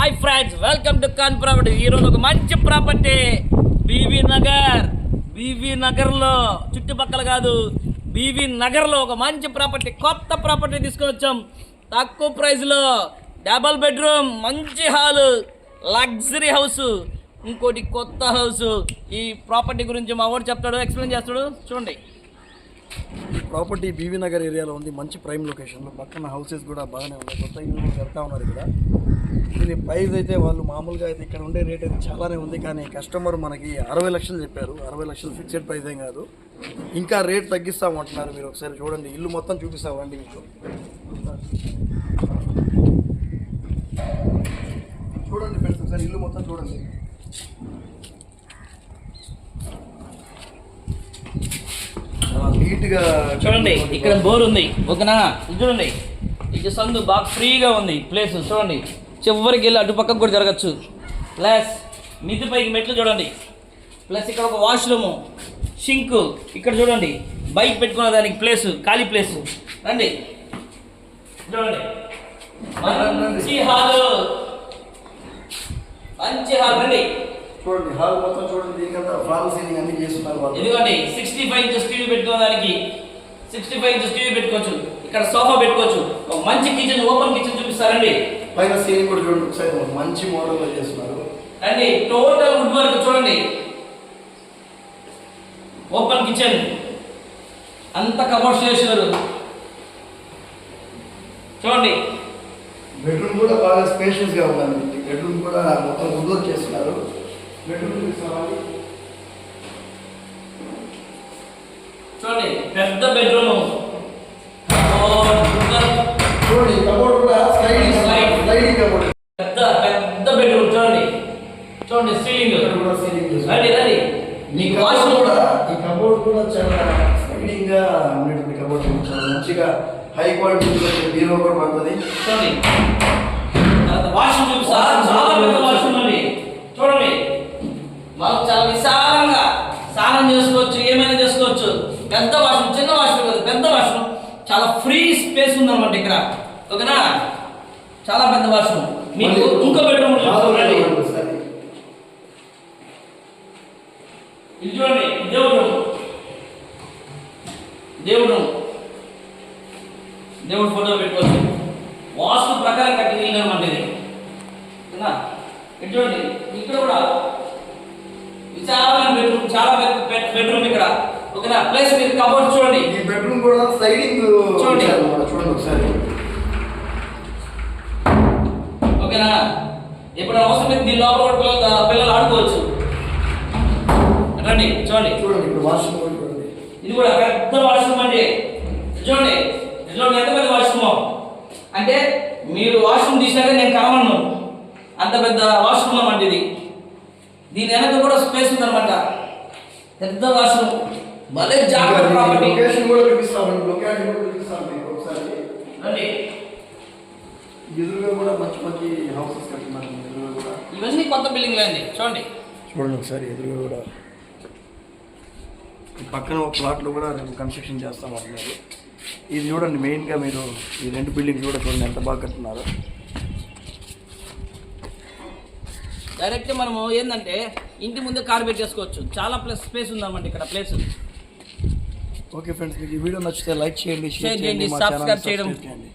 Hi friends welcome to Kan property. ఈరోజు ఒక మంచి ప్రాపర్టీ బీవీ నగర్. బీవీ నగర్లో చుట్టుపక్కల కాదు బీవీ నగర్లో ఒక మంచి ప్రాపర్టీ కొత్త ప్రాపర్టీ తీసుకొని వచ్చాం. తక్కువ ప్రైస్లో డబల్ బెడ్రూమ్ మంచి హాలు లగ్జరీ హౌస్ ఇంకోటి కొత్త హౌస్. ఈ ప్రాపర్టీ గురించి మా వాడు చెప్తాడు ఎక్స్ప్లెయిన్ చేస్తాడు. చూడండి. ఈ ప్రాపర్టీ బీవీ నగర్ ఏరియాలో ఉంది మంచి ప్రైమ్ లొకేషన్లో. పక్కన హౌసెస్ కూడా బాగానే ఉన్నాయి. కొత్త ఇల్లు కడతా ఉన్నారు ఇక్కడ. దీని ప్రైస్ అయితే వాళ్ళు మామూలుగా అయితే ఇక్కడ ఉండే రేట్ అయితే చాలానే ఉంది. కానీ కస్టమర్ మనకి అరవై లక్షలు చెప్పారు. అరవై లక్షలు ఫిక్స్డ్ ప్రైస్ ఏం కాదు. ఇంకా రేట్ తగ్గిస్తామంటున్నారు మీరు ఒకసారి చూడండి. ఇల్లు మొత్తం చూపిస్తామండి మీకు. చూడండి ఫ్రెండ్స్ ఒకసారి ఇల్లు మొత్తం చూడండి. నీట్గా చూడండి ఇక్కడ బోర్ ఉంది. ఓకేనా? చూడండి. ఇది సందు బాగా ఫ్రీగా ఉంది. ప్లేస్ చూడండి. చివరికి వెళ్ళి అటు పక్కకు కూడా జరగచ్చు. ప్లస్ మిద్ది పైకి మెట్లు చూడండి. ప్లస్ ఇక్కడ ఒక వాష్రూము షింక్ ఇక్కడ చూడండి. బైక్ పెట్టుకునే దానికి ప్లేస్ ఖాళీ ప్లేస్. రండి. చూడండి. మంచి హాల్. మంచి హాల్. రండి. చూడండి హాల్ మొత్తం చూడండి. దీనికంతా ఫాల్ సీలింగ్ అన్ని చేస్తున్నారు ఎందుకండి సిక్స్టీ ఫైవ్ ఇంచెస్ టీవీ పెట్టుకోవడానికి సిక్స్టీ ఫైవ్ ఇంచెస్ టీవీ పెట్టుకోవచ్చు. ఇక్కడ సోఫా పెట్టుకోవచ్చు. ఒక మంచి కిచెన్ ఓపెన్ కిచెన్ చూపిస్తారండి. పైన సీలింగ్ కూడా చూడండి ఒకసారి ఒక మంచి మోడల్లో చేస్తున్నారు. అండి టోటల్ వుడ్ వర్క్ చూడండి. ఓపెన్ కిచెన్ అంత కబోర్డ్స్ చేసినారు చూడండి. బెడ్రూమ్ కూడా బాగా స్పేషియస్గా ఉందండి. బెడ్రూమ్ కూడా మొత్తం వుడ్ వర్క్ చేస్తున్నారు. బెడ్రూమ్ చూడండి పెద్ద బెడ్రూమ్ చూడండి కబోర్డ్ కూడా స్లైడింగ్ Slide. స్లైడింగ్ కబోర్డ్ పెద్ద పెద్ద బెడ్రూమ్ చూడండి చూడండి సీలింగ్ కూడా సీలింగ్ రండి రండి. కబోర్డ్ వాష్రూమ్ కూడా ఈ కబోర్డ్ కూడా చాలా స్లైడింగ్గా ఉండేటువంటి కబోర్డ్ చాలా మంచిగా హై క్వాలిటీ బీరో కూడా పడుతుంది చూడండి. తర్వాత వాష్రూమ్ చూపిస్తా. చాలా పెద్ద వాష్రూమ్ అండి. చూడండి. మాకు చాలా విశాలంగా స్నానం చేసుకోవచ్చు ఏమైనా చేసుకోవచ్చు. పెద్ద వాష్రూమ్ చిన్న వాష్రూమ్ కాదు పెద్ద వాష్రూమ్ చాలా ఫ్రీ స్పేస్ ఉందన్నమాట ఇక్కడ. ఓకేనా? చాలా పెద్ద వాష్రూమ్ మీకు ఇంకో బెడ్రూమ్ చూడండి సరే ఇది చూడండి దేవుడు రూమ్ దేవుడు దేవుడు ఫోటో పెట్టుకోవచ్చు. వాస్తు ప్రకారం ఇది ఓకేనా? ఇది చూడండి ఇక్కడ కూడా విశాలమైన బెడ్రూమ్ చాలా పెద్ద బెడ్రూమ్ ఇక్కడ. ఓకేనా? ప్లస్ మీరు కబోర్డ్ చూడండి. ఈ బెడ్రూమ్ కూడా స్లైడింగ్ చూడండి. చూడండి ఒకసారి. ఓకేనా? ఇప్పుడు అవసరం దీని లోపల కూడా పిల్లలు పిల్లలు ఆడుకోవచ్చు. రండి చూడండి. చూడండి ఇక్కడ వాష్రూమ్ ఇది కూడా పెద్ద వాష్రూమ్ అండి ఇది చూడండి ఇది చూడండి ఎంత పెద్ద వాష్రూమ్ అంటే మీరు వాష్రూమ్ తీసినాక నేను కనమను అంత పెద్ద వాష్రూమ్ అన్నమాట ఇది దీని వెనక కూడా స్పేస్ ఉందన్నమాట. పెద్ద వాష్రూమ్ భలే జాగ్రత్త ప్రాపర్టీ లొకేషన్ కూడా చూపిస్తామండి లొకాలిటీ కూడా చూపిస్తాం మీకు ఒకసారి. రండి. ఎదురుగా కూడా మంచి మంచి హౌసెస్ కట్టున్నారు ఎదురుగా కూడా. ఇవన్నీ కొత్త బిల్డింగ్లు అండి. చూడండి. చూడండి ఒకసారి ఎదురుగా కూడా. ఈ పక్కన ఒక ప్లాట్లో కూడా రేపు కన్స్ట్రక్షన్ చేస్తాం అంటున్నారు. ఇది చూడండి మెయిన్గా మీరు ఈ రెండు బిల్డింగ్స్ కూడా చూడండి ఎంత బాగా కట్టున్నారు డైరెక్ట్ మనము ఏంటంటే ఇంటి ముందే కార్ పెట్టేసుకోవచ్చు. చాలా ప్లస్ స్పేస్ ఉందన్నమాట ఇక్కడ ప్లేస్. ఓకే ఫ్రెండ్స్ మీకు ఈ వీడియో నచ్చితే లైక్ చేయండి షేర్ చేయండి, చేయడం. చేయండి.